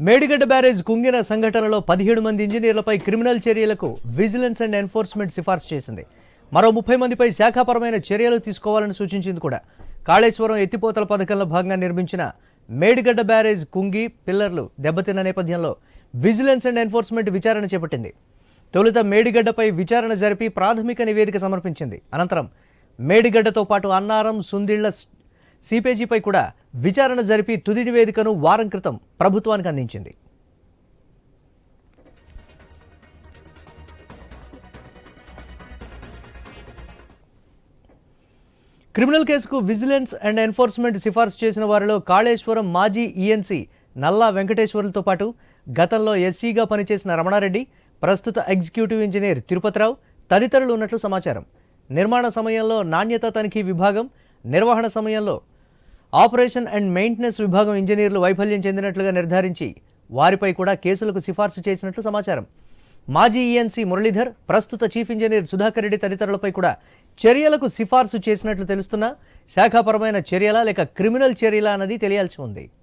Medigadda barrage కుంగిన సంఘటనలో పదిహేడు మంది ఇంజనీర్లపై క్రిమినల్ చర్యలకు విజిలెన్స్ అండ్ ఎన్ఫోర్స్మెంట్ సిఫార్సు చేసింది. మరో ముప్పై మందిపై శాఖాపరమైన చర్యలు తీసుకోవాలని సూచించింది కూడా. కాళేశ్వరం ఎత్తిపోతల పథకంలో భాగంగా నిర్మించిన మేడిగడ్డ బ్యారేజ్ కుంగి పిల్లర్లు దెబ్బతిన్న నేపథ్యంలో విజిలెన్స్ అండ్ ఎన్ఫోర్స్మెంట్ విచారణ చేపట్టింది. తొలుత మేడిగడ్డపై విచారణ జరిపి ప్రాథమిక నివేదిక సమర్పించింది. అనంతరం మేడిగడ్డతో పాటు అన్నారం సుందిళ్ళ సిపేజీపై కూడా విచారణ జరిపి తుది నివేదికను వారం క్రితం ప్రభుత్వానికి అందించింది. క్రిమినల్ కేసుకు విజిలెన్స్ అండ్ ఎన్ఫోర్స్మెంట్ సిఫార్సు చేసిన వారిలో కాళేశ్వరం మాజీ ఈఎన్సీ నల్లా వెంకటేశ్వర్లతో పాటు గతంలో ఎస్సీగా పనిచేసిన రమణారెడ్డి ప్రస్తుత ఎగ్జిక్యూటివ్ ఇంజనీర్ తిరుపతిరావు తదితరులు ఉన్నట్లు సమాచారం. నిర్మాణ సమయంలో నాణ్యత తనిఖీ విభాగం నిర్వహణ సమయంలో ఆపరేషన్ అండ్ మెయింటెనెన్స్ విభాగం ఇంజనీర్లు వైఫల్యం చెందినట్లుగా నిర్ధారించి వారిపై కూడా కేసులకు సిఫార్సు చేసినట్లు సమాచారం. మాజీ ఈఎన్సీ మురళీధర్ ప్రస్తుత చీఫ్ ఇంజనీర్ సుధాకర్ రెడ్డి తదితరులపై కూడా చర్యలకు సిఫార్సు చేసినట్లు తెలుస్తున్నా శాఖాపరమైన చర్యలా లేక క్రిమినల్ చర్యలా అన్నది తెలియాల్సి ఉంది.